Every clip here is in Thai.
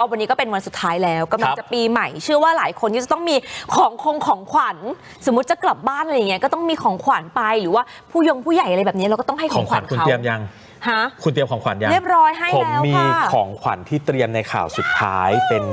ก็วันนี้ก็เป็นวันสุดท้ายแล้วกำลัคงรับจะปีใหม่ เชื่อว่าหลายคนที่จะต้องมีของคงของขวัญ สมมติจะกลับบ้านอะไรอย่างเงี้ยก็ต้องมีของขวัญไปหรือว่าผู้ยงผู้ใหญ่อะไรแบบนี้เราก็ต้องให้ขขอองงขขวัวัญญคุณเขาเตรียมยังฮะคุณเตรียมของขวัญยังเรียบร้อยให้ผมแล้วมีค่ะของขวัญที่เตรียมในข่าวสุดท้ายเป็น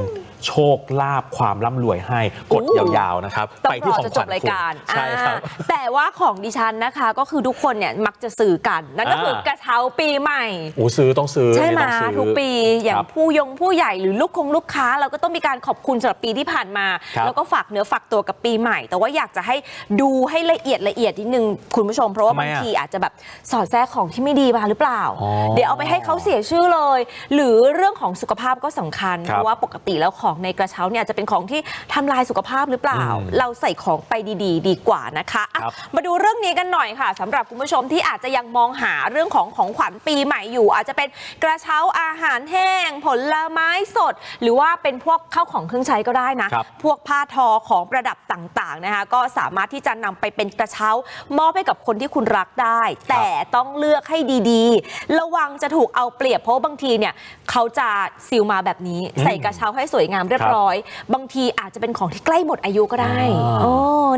โชคลาภความร่ำรวยให้กดอู้ยาวๆนะครับต้องไปรที่อของจะขจวับญรายคุณการใช่ครับอ่าแต่ว่าของดิฉันนะคะก็คือทุกคนเนี่ยมักจะซื้อกันนั่นก็คืออ่ากกระเช้าปีใหม่โอ้ซื้อต้องซื้อใช่ไหมอันนี้ต้องซื้อทุกปีอย่าคงรับผู้ยงผู้ใหญ่หรือลูกคงลูกค้า เราก็ต้องมีการขอบคุณสำหรับปีที่ผ่านมาครับแล้วก็ฝากเนื้อฝากตัวกับปีใหม่ แต่ว่าอยากจะให้ดูให้ละเอียดละเอียดนิดนึงคุณผู้ชมเพราะว่าทำไมบางอะทีอาจจะแบบสอดแทรกของที่ไม่ดีมาหรือเปล่าอ๋อเดี๋ยวเอาไปให้เขาเสียชื่อเลย หรือเรื่องของสุขภาพก็สำคัญครับเพราะว่าปกติแล้วของในกระเช้าเนี่ยอาจจะเป็นของที่ทำลายสุขภาพหรือเปล่า อืมเราใส่ของไปดีๆ ดีกว่านะคะอะครับ มาดูเรื่องนี้กันหน่อยค่ะสำหรับคุณผู้ชมที่อาจจะยังมองหาเรื่องของของขวัญปีใหม่อยู่ อาจจะเป็นกระเช้าอาหารแห้ง ผลไม้สด หรือว่าเป็นพวกข้าวของเครื่องใช้ก็ได้นะ ครับ พวกผ้าทอของประดับต่างๆนะคะก็สามารถที่จะนำไปเป็นกระเช้ามอบให้กับคนที่คุณรักได้ แต่ต้องเลือกให้ดีๆ ระวังจะถูกเอาเปรียบเพราะว่าบางทีเนี่ยเขาจะซีลมาแบบนี้อืมใส่กระเช้าให้สวยงามเรียบร้อย บางทีอาจจะเป็นของที่ใกล้หมดอายุก็ได้อ่าโอ้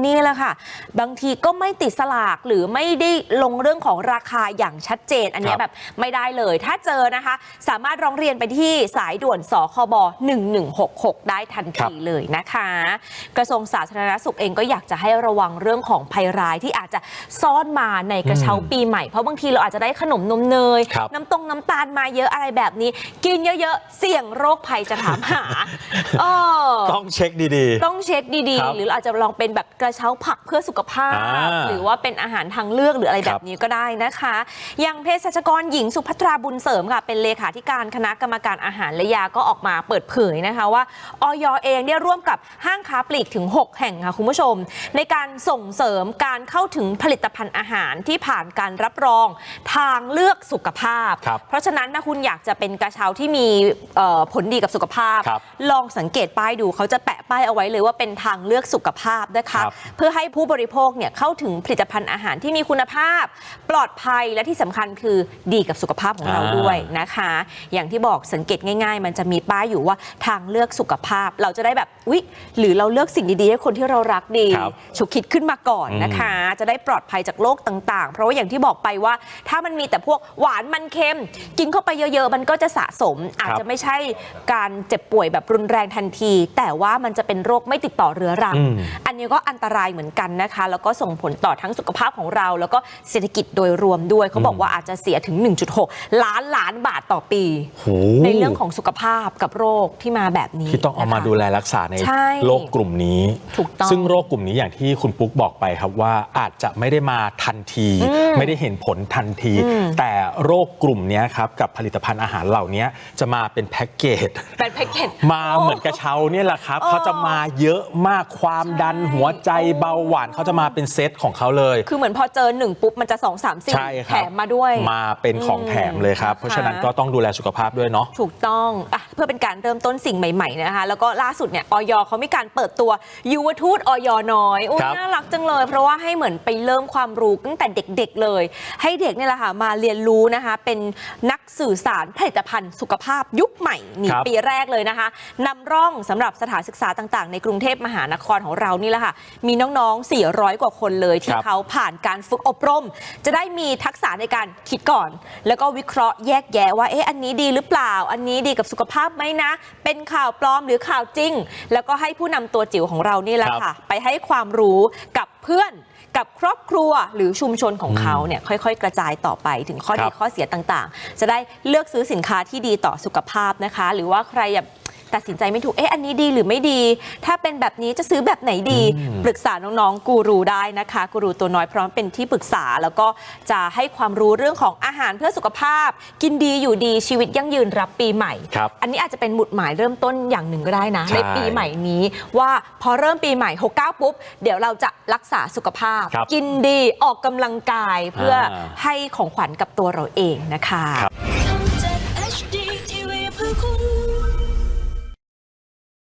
นี่แหละค่ะ บางทีก็ไม่ติดสลากหรือไม่ได้ลงเรื่องของราคาอย่างชัดเจน อันเนี้ยครับแบบไม่ได้เลย ถ้าเจอนะคะ สามารถร้องเรียนไปที่สายด่วนสคบ1166 ได้ทันทีเลยนะคะ กระทรวงสาธารณสุขเองก็อยากจะให้ระวังเรื่องของภัยร้ายที่อาจจะซ่อนมาในกระเช้าอืมปีใหม่ เพราะบางทีเราอาจจะได้ขนมนมเนยครับน้ำตรงน้ำตาลมาเยอะอะไรแบบนี้ กินเยอะๆ เสี่ยงโรคภัยจะถามหาเออต้องเช็คดี ต้องเช็คดีครัๆบหรืออาจจะลองเป็นแบบกระเช้าผักเพื่อสุขภาพ อ่าหรือว่าเป็นอาหารทางเลือกหรืออะไรคแบรับบนี้ก็ได้นะคะยังเภสัชกรหญิงสุภัทราบุญเสริมค่ะเป็นเลขาธิการคณะกรรมการอาหารและยาก็ออกมาเปิดเผยนะคะว่าออยเองได้ร่วมกับห้างค้าปลีกถึง 6 แห่งค่ะคุณผู้ชม ในการส่งเสริมการเข้าถึงผลิตภัณฑ์อาหารที่ผ่านการรับรองทางเลือกสุขภาพ ครับ เพราะฉะนั้นถ้าคุณอยากจะเป็นกระเช้าที่มีเอ่อผลดีกับสุขภาพ ครับ ลองสังเกตป้ายดูเขาจะแปะป้ายเอาไว้เลยว่าเป็นทางเลือกสุขภาพนะคะครับเพื่อให้ผู้บริโภคเนี่ยเข้าถึงผลิตภัณฑ์อาหารที่มีคุณภาพ ปลอดภัยและที่สำคัญคือดีกับสุขภาพของเราอ่าด้วยนะคะ อย่างที่บอกสังเกตง่าย ๆ มันจะมีป้ายอยู่ว่าทางเลือกสุขภาพ เราจะได้แบบอุ๊ยหรือเราเลือกสิ่งดีๆให้คนที่เรารักดีครับฉุกคิดขึ้นมาก่อนนะคะ จะได้ปลอดภัยจากโรคต่างๆ เพราะว่าอย่างที่บอกไปว่า ถ้ามันมีแต่พวกหวานมันเค็ม กินเข้าไปเยอะๆ มันก็จะสะสมอาจจะไม่ใช่การเจ็บป่วยแบบรุนแรงทันที แต่ว่ามันจะเป็นโรคไม่ติดต่อเรื้อรังอืมอันนี้ก็อันตรายเหมือนกันนะคะ แล้วก็ส่งผลต่อทั้งสุขภาพของเรา แล้วก็เศรษฐกิจโดยรวมด้วยเขาบอกว่าอาจจะเสียถึง 1.6 ล้านล้านบาทต่อปีโหในเรื่องของสุขภาพกับโรคที่มาแบบนี้ที่ต้องเอามานะคะดูแลรักษาในใช่โรคกลุ่มนี้ถูกต้องซึ่งโรคกลุ่มนี้อย่างที่คุณปุ๊กบอกไปครับว่าอาจจะไม่ได้มาทันทีอืมไม่ได้เห็นผลทันทีอืมแต่ โรคกลุ่มเนี้ยครับกับผลิตภัณฑ์อาหารเหล่านี้จะมาเป็นแพ็กเกจเป็นแพ็กเกจมาเหมือนกระเช้าเนี่ยแหละครับเออเขาจะมาเยอะมากความดันใช่หัวใจเบาหวานเขาจะมาเป็นเซตของเขาเลย คือเหมือนพอเจอหนึ่งปุ๊บมันจะสองสามสี่ใช่คแถรับมมาด้วย มาเป็นของแถมเลยครับอืมเพราะฉะนั้นก็ต้องดูแลสุขภาพด้วยเนาะถูกต้องอะเพื่อเป็นการเริ่มต้นสิ่งใหม่ๆนะคะแล้วก็ล่าสุดเนี่ยออยเขามีการเปิดตัวยุวทูตออยน้อยอุ้ยครับน่ารักจังเลย เพราะว่าให้เหมือนไปเริ่มความรู้ตั้งแต่เด็กๆเลย ให้เด็กเนี่ยแหละค่ะมาเรียนรู้นะคะ เป็นนักสื่อสารผลิตภัณฑ์สุขภาพยุคใหม่นี่ครับปีแรกเลยนะคะนำร่องสำหรับสถานศึกษาต่างๆ ในกรุงเทพมหานครของเรานี่แหละค่ะ มีน้องๆ 400 กว่าคนเลยที่ครับ เขาผ่านการฝึกอบรม จะได้มีทักษะในการคิดก่อน แล้วก็วิเคราะห์แยกแยะว่าเอ๊ะอันนี้ดีหรือเปล่า อันนี้ดีกับสุขภาพไหมนะ เป็นข่าวปลอมหรือข่าวจริง แล้วก็ให้ผู้นำตัวจิ๋วของเรานี่แหละครับค่ะ ไปให้ความรู้กับเพื่อนกับครอบครัวหรือชุมชนของเขาเนี่ยค่อยๆ กระจายต่อไปถึงข้อคดีรับข้อเสียต่างๆ จะได้เลือกซื้อสินค้าที่ดีต่อสุขภาพนะคะ หรือว่าใครแบบ ตัดสินใจไม่ถูก เอ๊ะ อันนี้ดีหรือไม่ดี ถ้าเป็นแบบนี้จะซื้อแบบไหนดีอืมปรึกษาน้องๆ กูรูได้นะคะ กูรูตัวน้อยพร้อมเป็นที่ปรึกษา แล้วก็จะให้ความรู้เรื่องของอาหารเพื่อสุขภาพ กินดีอยู่ดีชีวิตยั่งยืนรับปีใหม่ ครับอันนี้อาจจะเป็นหมุดหมายเริ่มต้นอย่างหนึ่งก็ได้นะใช่ในปีใหม่นี้ว่าพอเริ่มปีใหม่ 69 ปุ๊บ เดี๋ยวเราจะรักษาสุขภาพ ครับกินดีออกกำลังกายเพื่ออา ให้ของขวัญกับตัวเราเองนะคะ ครับ